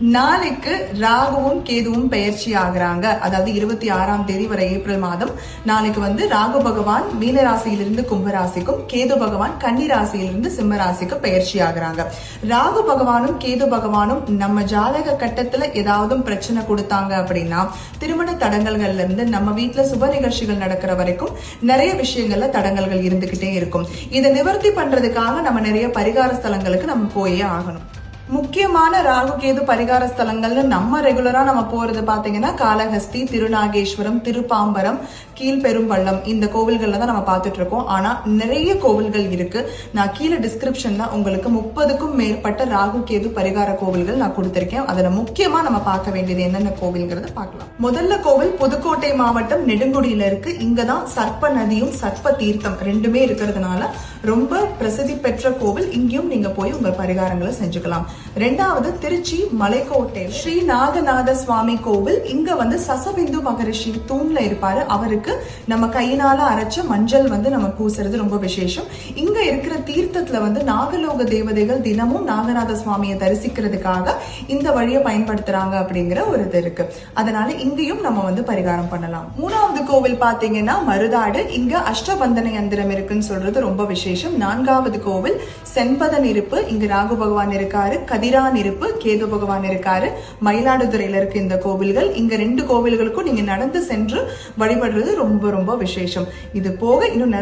நாளைக்கு ராகுவும் கேதுவும் பயிற்சி ஆகுறாங்க. அதாவது இருபத்தி ஆறாம் தேதி வரை ஏப்ரல் மாதம் நாளைக்கு வந்து ராகு பகவான் மீனராசியிலிருந்து கும்பராசிக்கும் கேது பகவான் கன்னிராசியிலிருந்து சிம்மராசிக்கு பயிற்சி ஆகுறாங்க. ராகு பகவானும் கேது பகவானும் நம்ம ஜாதக கட்டத்துல ஏதாவது பிரச்சனை கொடுத்தாங்க அப்படின்னா திருமண தடங்கல்கள்ல இருந்து நம்ம வீட்டுல சுப நிகழ்ச்சிகள் நடக்கிற வரைக்கும் நிறைய விஷயங்கள்ல தடங்கல்கள் இருந்துகிட்டே இருக்கும். இதை நிவர்த்தி பண்றதுக்காக நம்ம நிறைய பரிகார ஸ்தலங்களுக்கு நம்ம போயே ஆகணும். முக்கியமான ராகு கேது பரிகார ஸ்தலங்கள்னு நம்ம ரெகுலரா நம்ம போறது பாத்தீங்கன்னா காளஹஸ்தி திருநாகேஸ்வரம் திருப்பாம்பரம் கீழ்பெரும்பள்ளம் இந்த கோவில்கள்ல தான் நம்ம பார்த்துட்டு இருக்கோம். ஆனா நிறைய கோவில்கள் இருக்கு. நான் கீழே டிஸ்கிரிப்ஷன்ல உங்களுக்கு முப்பதுக்கும் மேற்பட்ட ராகு கேது பரிகார கோவில்கள் நான் கொடுத்திருக்கேன். அதுல முக்கியமா நம்ம பார்க்க வேண்டியது என்னென்ன கோவில்ங்கிறத பார்க்கலாம். முதல்ல கோவில் புதுக்கோட்டை மாவட்டம் நெடுங்குடியில இருக்கு. இங்கதான் சர்ப்ப நதியும் சர்ப்ப தீர்த்தம் ரெண்டுமே இருக்கிறதுனால ரொம்ப பிரசித்தி பெற்ற கோவில். இங்கேயும் நீங்க போய் உங்க பரிகாரங்களை செஞ்சுக்கலாம். ரெண்டாவது திருச்சி மலைக்கோட்டை. ஸ்ரீ நாகநாத சுவாமி கோவில் இங்க வந்து சசபிந்து மகரிஷி தூண்ல இருப்பாரு. அவருக்கு நம்ம கையினால அரைச்ச மஞ்சள் வந்து நம்ம பூசுறது ரொம்ப விசேஷம். இங்க இருக்கிற தீர்த்தத்துல வந்து நாகலோக தேவதைகள் தினமும் நாகநாத சுவாமியை தரிசிக்கிறதுக்காக இந்த வழியை பயன்படுத்துறாங்க அப்படிங்கிற ஒரு இது இருக்கு. அதனால இங்கேயும் நம்ம வந்து பரிகாரம் பண்ணலாம். மூணாவது கோவில் பாத்தீங்கன்னா மருதாடு. இங்க அஷ்டபந்தன யந்திரம் இருக்குன்னு சொல்றது ரொம்ப விசேஷம். நான்காவது கோவில் செண்பதன் இருப்பு. இங்க ராகு பகவான் இருக்காரு. கதிரான் இருப்பு கேது பகவான் இருக்காரு. மயிலாடுதுறையில இருக்கு இந்த கோவில்கள் இங்க ரெண்டு கோவில்களுக்கும் நீங்க நடந்து சென்று வழிபடுறது ரொம்ப ரொம்ப விசேஷம். இது போக இன்னும்